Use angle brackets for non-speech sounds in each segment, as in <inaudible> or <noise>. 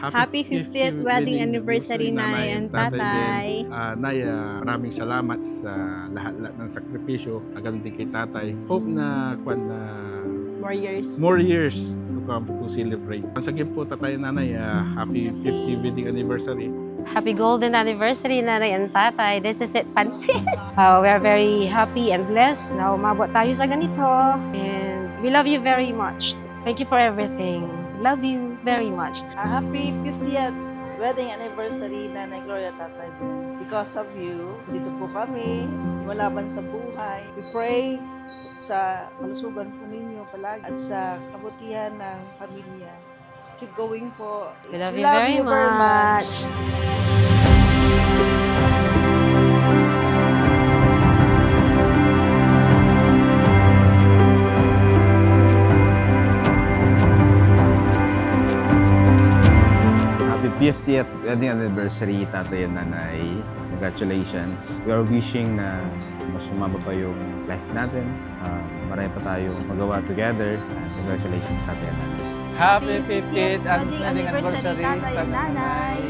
Happy 50th wedding anniversary, Nanay and Tatay. Ah, Nay, ah, maraming salamat sa lahat-lahat ng sakripisyo. Ganun din kay Tatay. Hope na, kwan na More years. more years to come to celebrate. Once again po, Tatay and Nanay, ah, happy 50th wedding anniversary. Happy golden anniversary, Nanay and Tatay. This is it, Pansit. Uh, <laughs> we are very happy and blessed na umabot tayo sa ganito. And we love you very much. Thank you for everything. Love you very much. A happy 50th wedding anniversary, Nanay Gloria Tatay. Because of you, dito po kami, walaban sa buhay. We pray sa kalusugan po ninyo palagi at sa kabutihan ng pamilya. Keep going po. We love you very much. Happy 50th wedding anniversary, tatay and nanay. Congratulations. We are wishing na mas sumaba pa yung life natin. Uh, marami pa tayong magawa together. And congratulations, tatay and nanay. Happy 50th and wedding anniversary, tatay and nanay.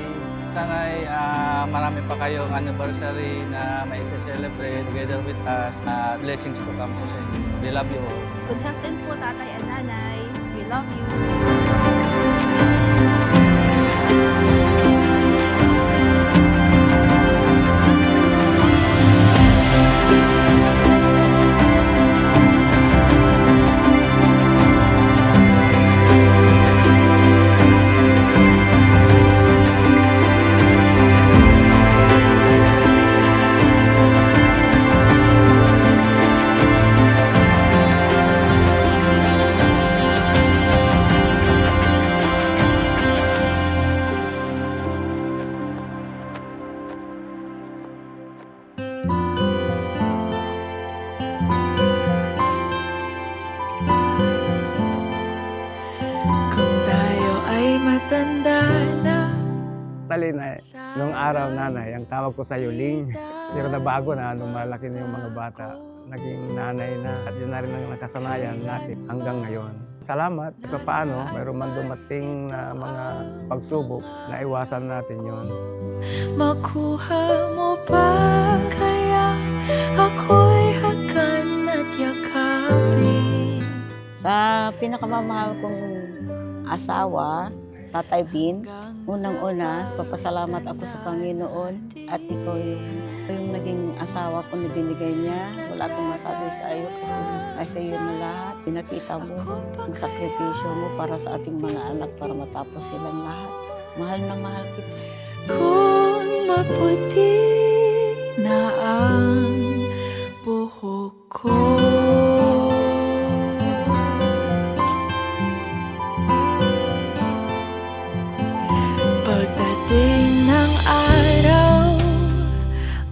Sana ay ah, marami pa kayong anniversary na may celebrate together with us. Ah, blessings to come po sa inyo. We love you all. Good health din po, Tatay and Nanay. We love you. Tali na, nung araw nanay, ang tawag ko sa Ling. Pero nabago na nung malaki na yung mga bata. Naging nanay na at yun na rin ang nakasanayan natin hanggang ngayon. Salamat. Ito paano, mayroon man dumating na mga pagsubok na iwasan natin yon. Makuha mo pa kaya ako'y hakan at yakapin Sa pinakamamahal kong asawa, Tatay Bin, unang-una, papasalamat ako sa Panginoon at ikaw yung, yung naging asawa ko na binigay niya. Wala akong masabi sa iyo kasi kasi iyo na lahat. Pinakita mo ang sakripisyo mo para sa ating mga anak para matapos silang lahat. Mahal na mahal kita. Kung maputi na ang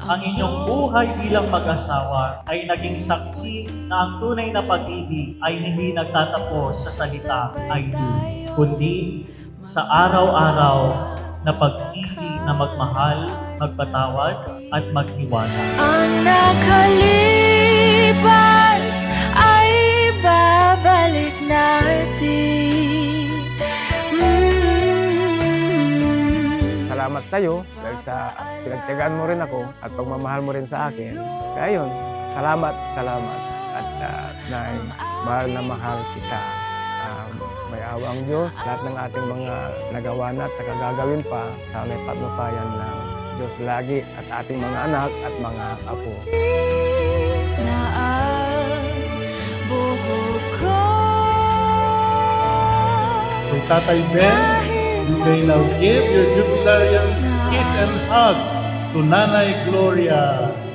ang inyong buhay bilang mag-asawa ay naging saksi na ang tunay na pag-ibig ay hindi nagtatapos sa salita I do, kundi sa araw-araw na pag-ibig na magmahal, magpatawad at magtiwala. Ang nakalipas ay babalik natin mm Salamat sa iyo dahil sa pinagtyagaan mo rin ako at pagmamahal mo rin sa akin. Kaya yun, salamat, salamat. At uh, nay, mahal na mahal kita. Um, may awang Diyos, lahat ng ating mga nagawa na at saka gagawin pa, sana'y patnupayan ng Diyos lagi at ating mga anak at mga apo. na ang buhok ko Kung Tatay Ben, you may now give your jubilarian kiss and hug to Nanay Gloria.